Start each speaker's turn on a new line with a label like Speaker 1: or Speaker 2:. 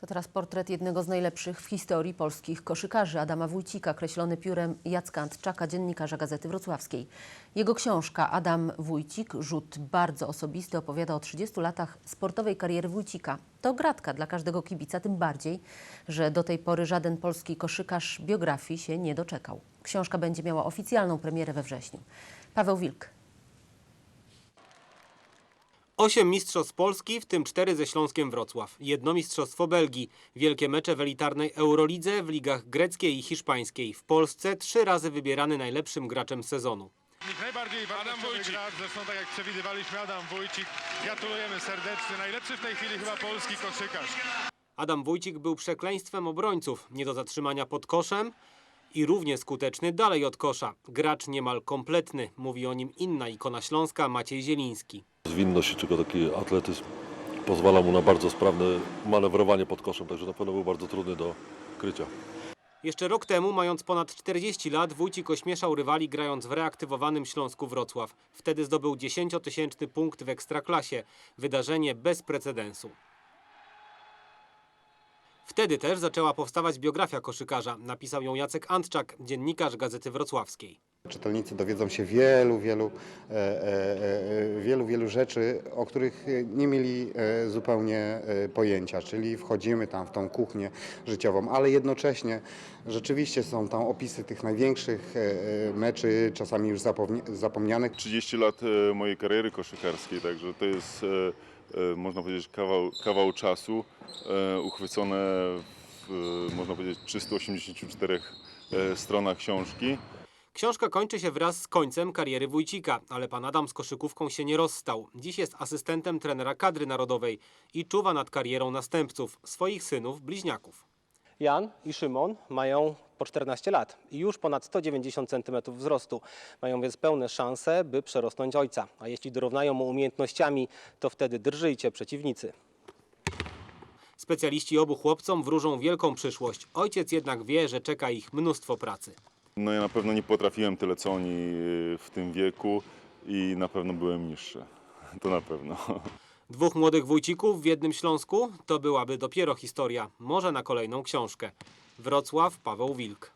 Speaker 1: To teraz portret jednego z najlepszych w historii polskich koszykarzy, Adama Wójcika, kreślony piórem Jacka Antczaka, dziennikarza Gazety Wrocławskiej. Jego książka Adam Wójcik, rzut bardzo osobisty, opowiada o 30 latach sportowej kariery Wójcika. To gratka dla każdego kibica, tym bardziej, że do tej pory żaden polski koszykarz biografii się nie doczekał. Książka będzie miała oficjalną premierę we wrześniu. Paweł Wilk.
Speaker 2: Osiem mistrzostw Polski, w tym cztery ze Śląskiem Wrocław. Jedno mistrzostwo Belgii. Wielkie mecze w elitarnej Eurolidze, w ligach greckiej i hiszpańskiej. W Polsce trzy razy wybierany najlepszym graczem sezonu.
Speaker 3: Najbardziej Adam
Speaker 4: Wójcik.
Speaker 3: gracz, zresztą tak jak przewidywaliśmy, Adam Wójcik. Gratulujemy serdecznie. Najlepszy w tej chwili chyba polski koszykarz.
Speaker 2: Adam Wójcik był przekleństwem obrońców, nie do zatrzymania pod koszem i równie skuteczny dalej od kosza. Gracz niemal kompletny, mówi o nim inna ikona śląska Maciej Zieliński.
Speaker 5: Zwinność i tylko taki atletyzm pozwala mu na bardzo sprawne manewrowanie pod koszem, także na pewno był bardzo trudny do krycia.
Speaker 2: Jeszcze rok temu, mając ponad 40 lat, Wójcik ośmieszał rywali grając w reaktywowanym Śląsku Wrocław. Wtedy zdobył 10-tysięczny punkt w Ekstraklasie. Wydarzenie bez precedensu. Wtedy też zaczęła powstawać biografia koszykarza. Napisał ją Jacek Antczak, dziennikarz Gazety Wrocławskiej.
Speaker 6: Czytelnicy dowiedzą się wielu, wielu, e, e, e, wielu, wielu rzeczy, o których nie mieli zupełnie pojęcia, czyli wchodzimy tam w tą kuchnię życiową, ale jednocześnie rzeczywiście są tam opisy tych największych meczy, czasami już zapomni- zapomnianych.
Speaker 4: 30 lat mojej kariery koszykarskiej, także to jest, można powiedzieć, kawał, kawał czasu uchwycone w, można powiedzieć, 384 e, stronach książki.
Speaker 2: Książka kończy się wraz z końcem kariery Wójcika, ale pan Adam z koszykówką się nie rozstał. Dziś jest asystentem trenera kadry narodowej i czuwa nad karierą następców, swoich synów, bliźniaków.
Speaker 7: Jan i Szymon mają po 14 lat i już ponad 190 cm wzrostu. Mają więc pełne szanse, by przerosnąć ojca. A jeśli dorównają mu umiejętnościami, to wtedy drżyjcie przeciwnicy.
Speaker 2: Specjaliści obu chłopcom wróżą wielką przyszłość. Ojciec jednak wie, że czeka ich mnóstwo pracy.
Speaker 4: No ja na pewno nie potrafiłem tyle co oni e, w tym wieku i na pewno byłem niższy. To na pewno.
Speaker 2: Dwóch młodych Wójcików w jednym Śląsku to byłaby dopiero historia, może na kolejną książkę. Wrocław, Paweł Wilk.